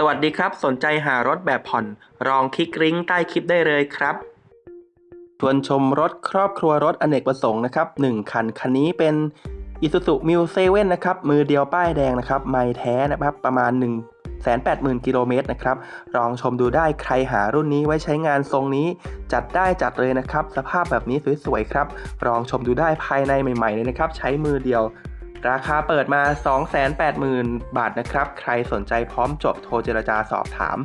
สวัสดีครับ สนใจหารถแบบผ่อนลองคลิกลิงก์ใต้คลิปได้เลยครับชวนชมรถครอบครัวรถอเนกประสงค์นะครับ1คัน คันนี้เป็น Isuzu m u 7นะครับ มือเดียวป้ายแดงนะครับ ไม่แท้นะครับ ประมาณ 1 8 0 0 0 0กิโลเมตรนะครับ ลองชมดูได้ใครหารุ่นนี้ไว้ใช้งานทรงนี้ จัดได้จัดเลยนะครับ สภาพแบบนี้สวยๆครับ ลองชมดูได้ภายในใหม่ๆเลยนะครับ ใช้มือเดียว ราคาเปิดมา 280,000 บาทนะครับ ใครสนใจพร้อมจบโทรเจรจาสอบถาม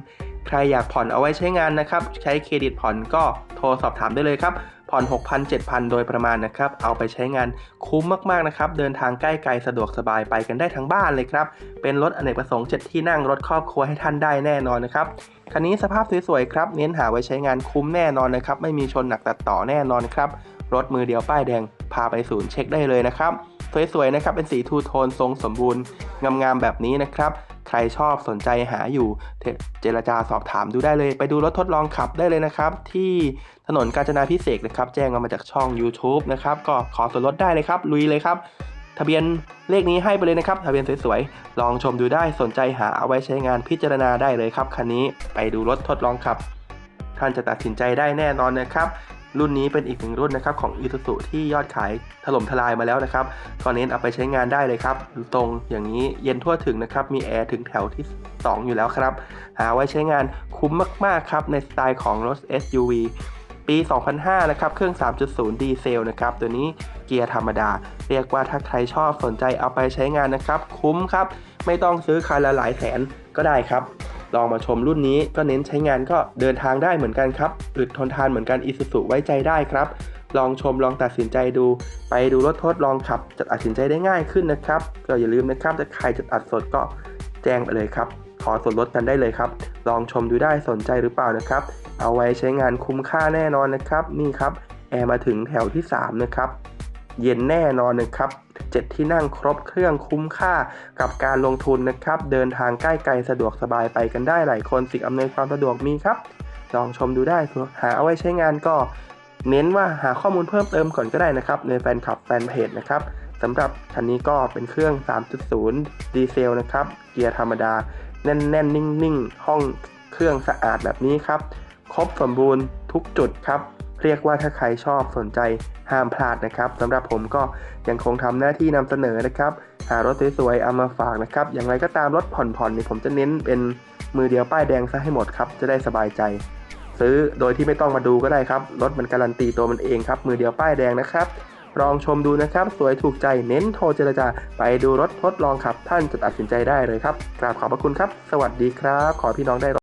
ใครอยากผ่อนเอาไว้ใช้งานนะครับ ใช้เครดิตผ่อนก็โทรสอบถามได้เลยครับ ผ่อน 6,000 7,000 โดยประมาณนะครับ เอาไปใช้งานคุ้มมากๆนะครับ เดินทางใกล้ไกลสะดวกสบายไปกันได้ทั้งบ้านเลยครับ เป็นรถอเนกประสงค์ 7 ที่นั่งรถครอบครัวให้ท่านได้แน่นอนนะครับ คันนี้สภาพสวยๆครับ เน้นหาไว้ใช้งานคุ้มแน่นอนนะครับ ไม่มีชนหนักตัดต่อแน่นอนครับ รถมือเดียวป้ายแดง พาไปศูนย์เช็คได้เลยนะครับ สวยๆนะครับ เป็นสีทูโทนทรงสมบูรณ์งามๆแบบนี้นะครับ ใครชอบสนใจหาอยู่เจรจาสอบถามดูได้เลย ไปดูรถทดลองขับได้เลยนะครับ ที่ถนนกาญจนาพิเศษนะครับ แจ้งมาจากช่อง YouTube นะครับ ก็ขอส่วนลดได้เลยครับ ลุยเลยครับ ทะเบียนเลขนี้ให้ไปเลยนะครับ ทะเบียนสวยๆ ลองชมดูได้สนใจหาเอาไว้ใช้งานพิจารณาได้เลยครับคันนี้ไปดูรถทดลองขับ ท่านจะตัดสินใจได้แน่นอนนะครับ รุ่นนี้เป็นอีกหนึ่งรุ่นนะครับของ i s u z u ที่ยอดขายถล่มทลายมาแล้วนะครับก็เน้นเอาไปใช้งานได้เลยครับตรงอย่างนี้เย็นทั่วถึงนะครับมีแอร์ถึงแถวที่ 2 อยู่แล้วครับ หาไว้ใช้งานคุ้มมากๆครับในสไตล์ของรถ SUV ปี 2005 นะครับ เครื่อง 3.0 ดีเซล นะครับ ตัวนี้เกียร์ธรรมดา เรียกว่าถ้าใครชอบสนใจเอาไปใช้งานนะครับ คุ้มครับ ไม่ต้องซื้อคันละหลายแสนก็ได้ครับ ลองมาชมรุ่นนี้ก็เน้นใช้งานก็เดินทางได้เหมือนกันครับอึดทนทานเหมือนกัน Isuzu ไว้ใจได้ครับ ลองชมลองตัดสินใจดู ไปดูรถทดลองขับจะตัดสินใจได้ง่ายขึ้นนะครับ ก็อย่าลืมนะครับถ้าใครจะตัดสดก็แจ้งไปเลยครับขอส่วนลดกันได้เลยครับ ลองชมดูได้สนใจหรือเปล่านะครับ เอาไว้ใช้งานคุ้มค่าแน่นอนนะครับ นี่ครับ แอร์มาถึงแถวที่ 3 นะครับ เย็นแน่นอนนะครับ7ที่นั่งครบเครื่องคุ้มค่ากับการลงทุนนะครับ เดินทางใกล้ไกลสะดวกสบายไปกันได้หลายคนสิ่งอำนวยความสะดวกมีครับลองชมดูได้หาเอาไว้ใช้งานก็เน้นว่าหาข้อมูลเพิ่มเติมก่อนก็ได้นะครับ ในแฟนคลับแฟนเพจนะครับสำหรับคันนี้ก็เป็นเครื่อง 3.0 ดีเซลนะครับ เกียร์ธรรมดา แน่นแน่นนิ่งนิ่งห้องเครื่องสะอาดแบบนี้ครับ ครบสมบูรณ์ทุกจุดครับ เรียกว่าถ้าใครชอบสนใจห้ามพลาดนะครับสำหรับผมก็ยังคงทำหน้าที่นำเสนอนะครับ หารถสวยๆเอามาฝากนะครับ อย่างไรก็ตามรถผ่อนๆนี่ผมจะเน้นเป็นมือเดียวป้ายแดงซะให้หมดครับ จะได้สบายใจ ซื้อโดยที่ไม่ต้องมาดูก็ได้ครับ รถมันการันตีตัวมันเองครับ มือเดียวป้ายแดงนะครับลองชมดูนะครับ สวยถูกใจเน้นโทรเจรจา ไปดูรถทดลองขับ ท่านจะตัดสินใจได้เลยครับ กราบขอบพระคุณครับ สวัสดีครับ ขอพี่น้องได้